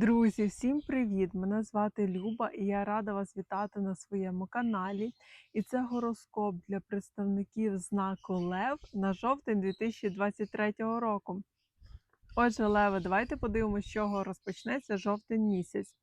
Друзі, всім привіт! Мене звати Люба і я рада вас вітати на своєму каналі. І це гороскоп для представників знаку Лев на жовтень 2023 року. Отже, Леви, давайте подивимося, з чого розпочнеться жовтень місяць.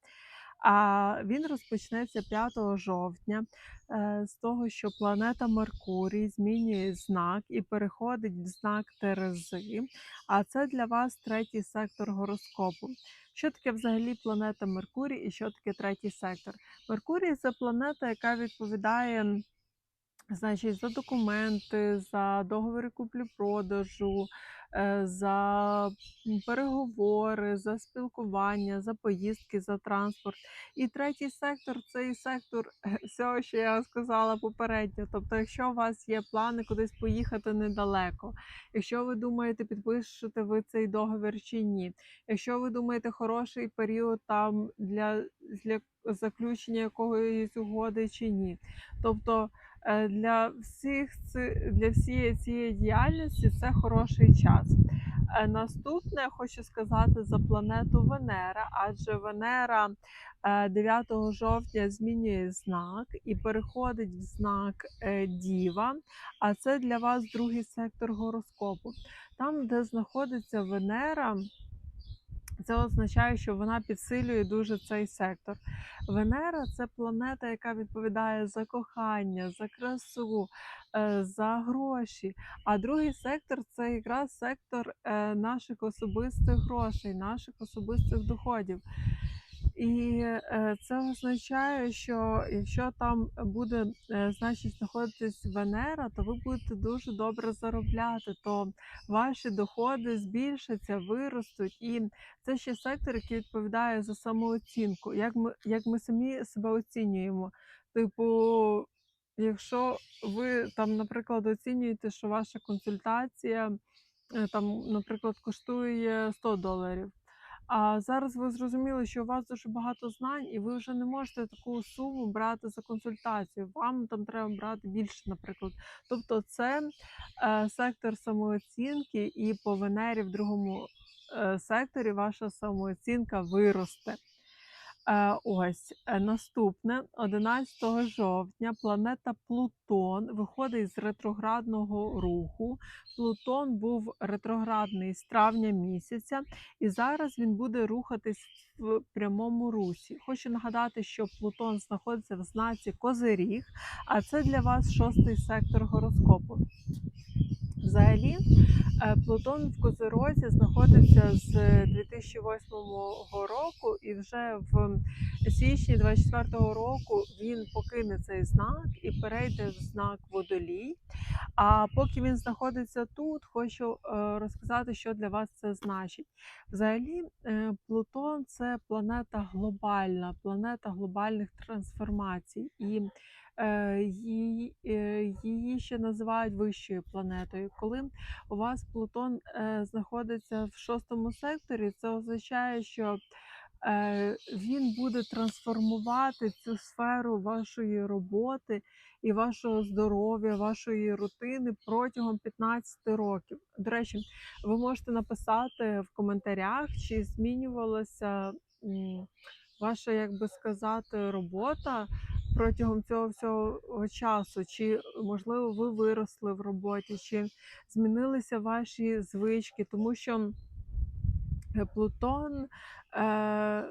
А він розпочнеться 5 жовтня е, з того, що планета Меркурій змінює знак і переходить в знак Терези. А це для вас третій сектор гороскопу. Що таке взагалі планета Меркурій і що таке третій сектор? Меркурій це планета, яка відповідає Значить, за документи, за договори куплі-продажу, за переговори, за спілкування, за поїздки, за транспорт. І третій сектор це і сектор е, всього, що я сказала попередньо. Тобто, якщо у вас є плани кудись поїхати недалеко, якщо ви думаєте, підпишете ви цей договір чи ні, якщо ви думаєте, хороший період там для, для заключення якоїсь угоди чи ні. Тобто Е, для всіх для всієї цієї діяльності це хороший час. Е, Наступне хочу сказати за планету Венера, адже Венера е, 9 жовтня змінює знак і переходить в знак е, Діва. А це для вас другий сектор гороскопу. Там, де знаходиться Венера. Це означає, що вона підсилює дуже цей сектор. Венера це планета, яка відповідає за кохання, за красу, е, за гроші. А другий сектор це якраз сектор е, наших особистих грошей, наших особистих доходів. І е, це означає, що якщо там буде, е, значить, знаходитись Венера, то ви будете дуже добре заробляти, то ваші доходи збільшаться, виростуть. І це ще сектор, який відповідає за самооцінку. Як ми, як ми самі себе оцінюємо? Типу, якщо ви там, наприклад, оцінюєте, що ваша консультація е, там, наприклад, коштує 100 доларів. А зараз ви зрозуміли, що у вас дуже багато знань, і ви вже не можете таку суму брати за консультацію. Вам там треба брати більше, наприклад. Тобто, це е, сектор самооцінки, і по Венері в другому е, секторі ваша самооцінка виросте. Е, ось е, наступне 11 жовтня планета Плутон виходить з ретроградного руху. Плутон був ретроградний з травня місяця, і зараз він буде рухатись в прямому русі. Хочу нагадати, що Плутон знаходиться в знаці Козиріг, а це для вас шостий сектор гороскопу. Взагалі, Плутон в Козирозі знаходиться з 2008 року, і вже в січні 24-го року він покине цей знак і перейде в знак Водолій. А поки він знаходиться тут, хочу е, розказати, що для вас це значить. Взагалі, е, Плутон це планета глобальна, планета глобальних трансформацій. І е, її, е, її ще називають вищою планетою. Коли у вас Плутон е, знаходиться в шостому секторі, це означає, що е, він буде трансформувати цю сферу вашої роботи і вашого здоров'я, вашої рутини протягом 15 років. До речі, ви можете написати в коментарях, чи змінювалася ваша, як би сказати, робота протягом цього всього часу, чи можливо ви виросли в роботі, чи змінилися ваші звички, тому що е, Плутон, е,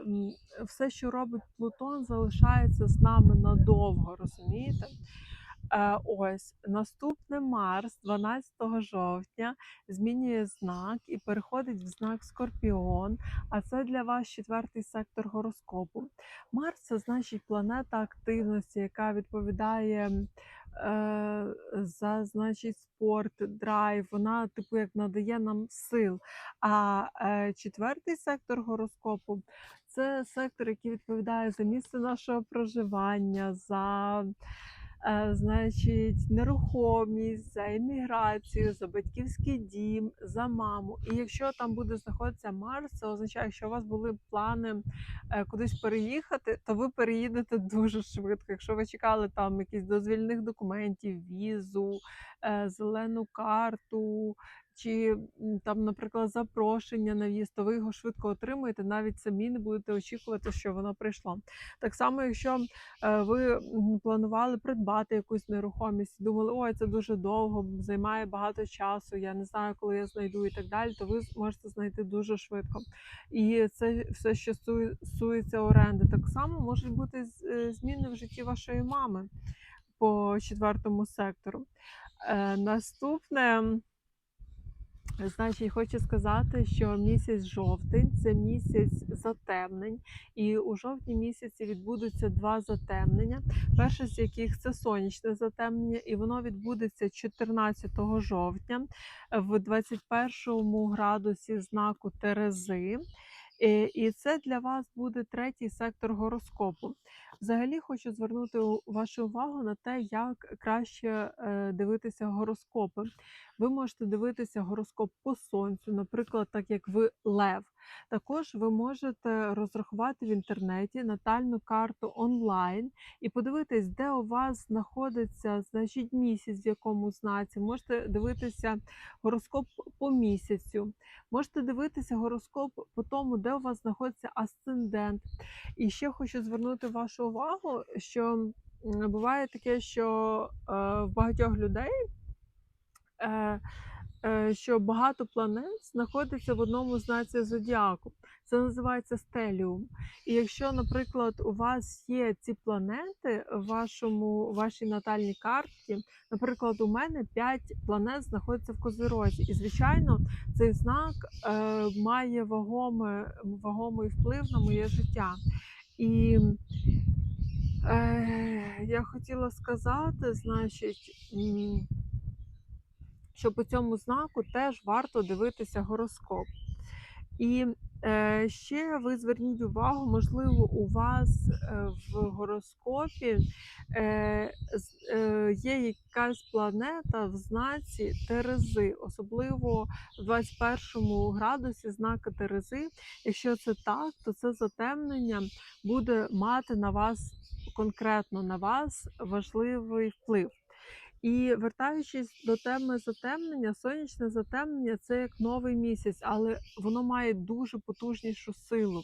все, що робить Плутон, залишається з нами надовго, розумієте? Е, ось наступний Марс 12 жовтня змінює знак і переходить в знак Скорпіон. А це для вас четвертий сектор гороскопу. Марс це значить планета активності, яка відповідає е, за значить спорт, драйв. Вона, типу, як надає нам сил. А е, четвертий сектор гороскопу це сектор, який відповідає за місце нашого проживання. за значить, нерухомість, за еміграцію, за батьківський дім, за маму. І якщо там буде знаходитися Марс, це означає, що у вас були плани е, кудись переїхати, то ви переїдете дуже швидко. Якщо ви чекали там якісь дозвільних документів, візу, е, зелену карту чи, там, наприклад, запрошення на в'їзд, то ви його швидко отримаєте, навіть самі не будете очікувати, що воно прийшло. Так само, якщо, е, ви, планували придбати якусь нерухомість, думали: "Ой, це дуже довго, займає багато часу, я не знаю, коли я знайду" і так далі, то ви зможете знайти дуже швидко. І це все, що стосується оренди. Так само можуть бути е, зміни в житті вашої мами по четвертому сектору. Е, наступне Значить, хочу сказати, що місяць жовтень це місяць затемнень, і у жовтні місяці відбудуться два затемнення. Перше з яких це сонячне затемнення, і воно відбудеться 14 жовтня в 21 градусі знаку Терези. Е, І це для вас буде третій сектор гороскопу. Взагалі хочу звернути вашу увагу на те, як краще е, дивитися гороскопи. Ви можете дивитися гороскоп по сонцю, наприклад, так як ви лев. Також ви можете розрахувати в інтернеті натальну карту онлайн і подивитись, де у вас знаходиться значить, місяць, в якому знаці. Можете дивитися гороскоп по місяцю, можете дивитися гороскоп по тому, де у вас знаходиться асцендент. І ще хочу звернути вашу увагу, що буває таке, що е, в багатьох людей е, е, що багато планет знаходиться в одному знаці зодіаку. Це називається стеліум. І якщо, наприклад, у вас є ці планети в вашому, вашій натальній карті, наприклад, у мене 5 планет знаходяться в Козирозі. І, звичайно, цей знак е, має вагоме, вагомий вплив на моє життя. І я хотіла сказати, значить. що по цьому знаку теж варто дивитися гороскоп. І е, ще ви зверніть увагу, можливо, у вас е, в гороскопі е, є якась планета в знаці Терези, особливо в 21 градусі знака Терези. Якщо це так, то це затемнення буде мати на вас конкретно на вас важливий вплив. І вертаючись до теми затемнення, сонячне затемнення це як новий місяць, але воно має дуже потужнішу силу.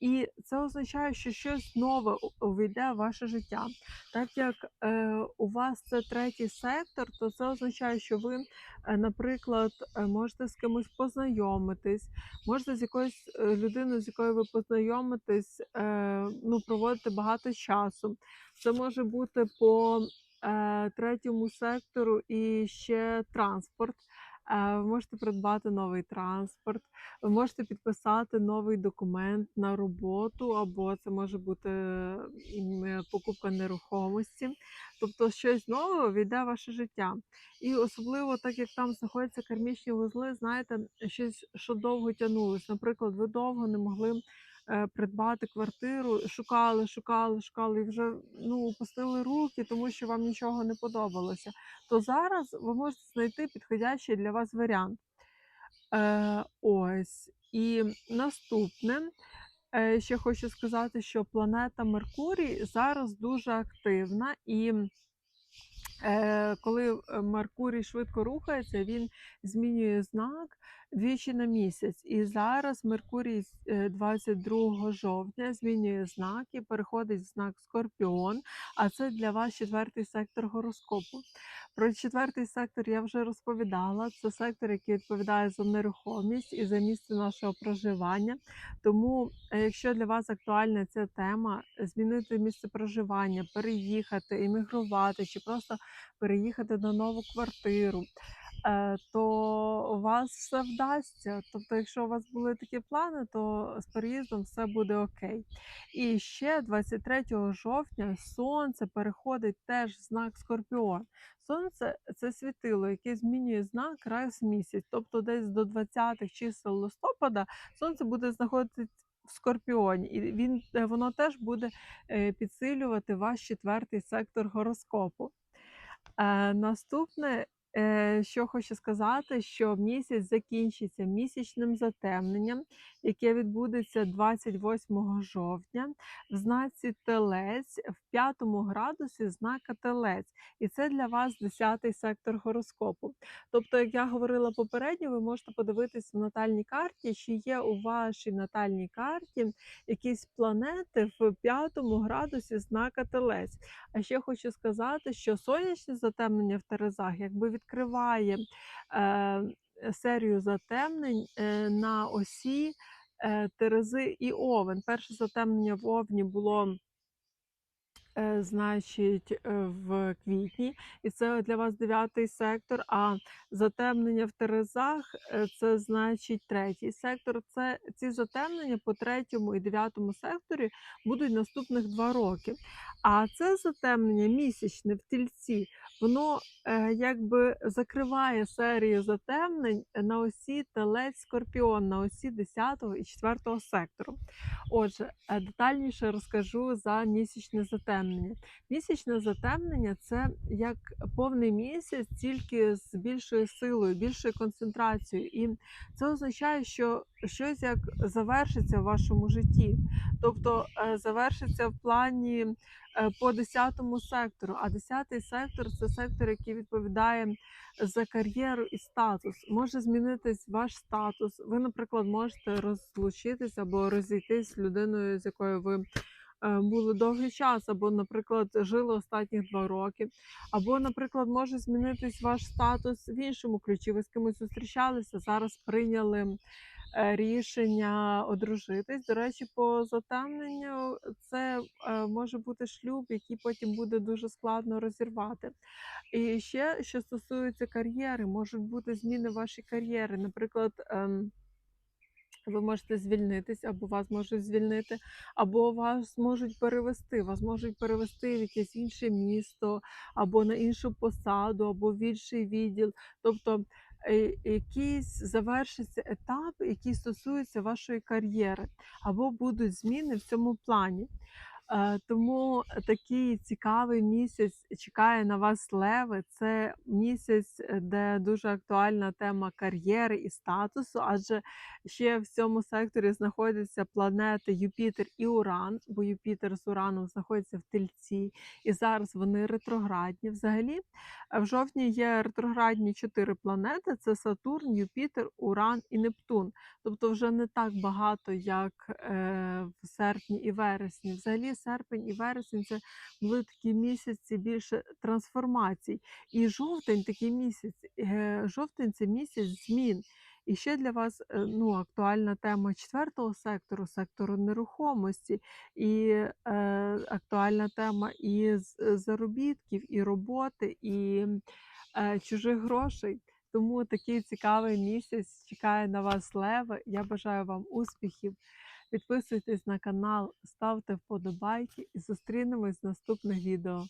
І це означає, що щось нове увійде в ваше життя. Так як е, у вас це третій сектор, то це означає, що ви, е, наприклад, е, можете з кимось познайомитись, можете з якоюсь е, людиною, з якою ви познайомитесь, е, ну, проводити багато часу. Це може бути по е, третьому сектору і ще транспорт. Е, Ви можете придбати новий транспорт, ви можете підписати новий документ на роботу, або це може бути е, покупка нерухомості. Тобто щось нове війде ваше життя. І особливо, так як там знаходяться кармічні вузли, знаєте, щось, що довго тягнулось. Наприклад, ви довго не могли придбати квартиру, шукали, шукали, шукали і вже ну, опустили руки, тому що вам нічого не подобалося. То зараз ви можете знайти підходящий для вас варіант. Е, ось. І наступне, е, ще хочу сказати, що планета Меркурій зараз дуже активна і. Е, коли е, Меркурій швидко рухається, він змінює знак двічі на місяць. І зараз Меркурій з, е, 22 жовтня змінює знак і переходить в знак Скорпіон. А це для вас четвертий сектор гороскопу. Про четвертий сектор я вже розповідала. Це сектор, який відповідає за нерухомість і за місце нашого проживання. Тому, е, якщо для вас актуальна ця тема, змінити місце проживання, переїхати, іммігрувати чи просто переїхати на нову квартиру, то у вас все вдасться. Тобто, якщо у вас були такі плани, то з переїздом все буде окей. І ще 23 жовтня сонце переходить теж в знак Скорпіон. Сонце це світило, яке змінює знак раз в місяць. Тобто, десь до 20-х чисел листопада сонце буде знаходитись в Скорпіоні, і він е, воно теж буде е, підсилювати ваш четвертий сектор гороскопу. Е, наступне, Е, що хочу сказати, що місяць закінчиться місячним затемненням, яке відбудеться 28 жовтня в знаці Телець в п'ятому градусі знака Телець. І це для вас 10-й сектор гороскопу. Тобто, як я говорила попередньо, ви можете подивитись в натальній карті, чи є у вашій натальній карті якісь планети в п'ятому градусі знака Телець. А ще хочу сказати, що сонячне затемнення в Терезах якби відкриває е, серію затемнень е, на осі е, Терези і Овен. Перше затемнення в Овні було. Е, Значить, е, в квітні, і це для вас дев'ятий сектор. А затемнення в Терезах е, це значить третій сектор. Це ці затемнення по третьому і дев'ятому секторі будуть наступних два роки. А це затемнення місячне в тільці, воно якби закриває серію затемнень на осі Телець Скорпіон, на осі 10 і 4 сектору. Отже, детальніше розкажу за місячне затемнення. Місячне затемнення це як повний місяць, тільки з більшою силою, більшою концентрацією. І це означає, що щось як завершиться в вашому житті. Тобто е, завершиться в плані е, по 10 сектору. А 10 сектор це сектор, який відповідає за кар'єру і статус. Може змінитись ваш статус. Ви, наприклад, можете розлучитись або розійтись з людиною, з якою ви. Е, Були довгий час, або, наприклад, жили останні два роки, або, наприклад, може змінитись ваш статус в іншому ключі. Ви з кимось зустрічалися, зараз прийняли е, рішення одружитись. До речі, по затемненню це е, може бути шлюб, який потім буде дуже складно розірвати. І ще, що стосується кар'єри, можуть бути зміни в вашій кар'єри. Наприклад, ем, ви можете звільнитись, або вас можуть звільнити, або вас можуть перевести. Вас можуть перевести в якесь інше місто, або на іншу посаду, або в інший відділ. Тобто е, якийсь завершиться етап, який стосується вашої кар'єри, або будуть зміни в цьому плані. Е, Тому такий цікавий місяць чекає на вас леви. Це місяць, е, де дуже актуальна тема кар'єри і статусу, адже ще в цьому секторі знаходяться планети Юпітер і Уран, бо Юпітер з Ураном знаходяться в тельці, і зараз вони ретроградні. Взагалі, в жовтні є ретроградні чотири планети: це Сатурн, Юпітер, Уран і Нептун. Тобто вже не так багато, як е, в серпні і вересні. Взагалі, серпень і вересень це були такі місяці більше трансформацій. І жовтень такий місяць. Е, жовтень це місяць змін. І ще для вас е, ну, актуальна тема четвертого сектору, сектору нерухомості, і е, актуальна тема і е, заробітків, і роботи, і е, чужих грошей. Тому такий цікавий місяць чекає на вас леви. Я бажаю вам успіхів. Підписуйтесь на канал, ставте вподобайки і зустрінемось в наступних відео.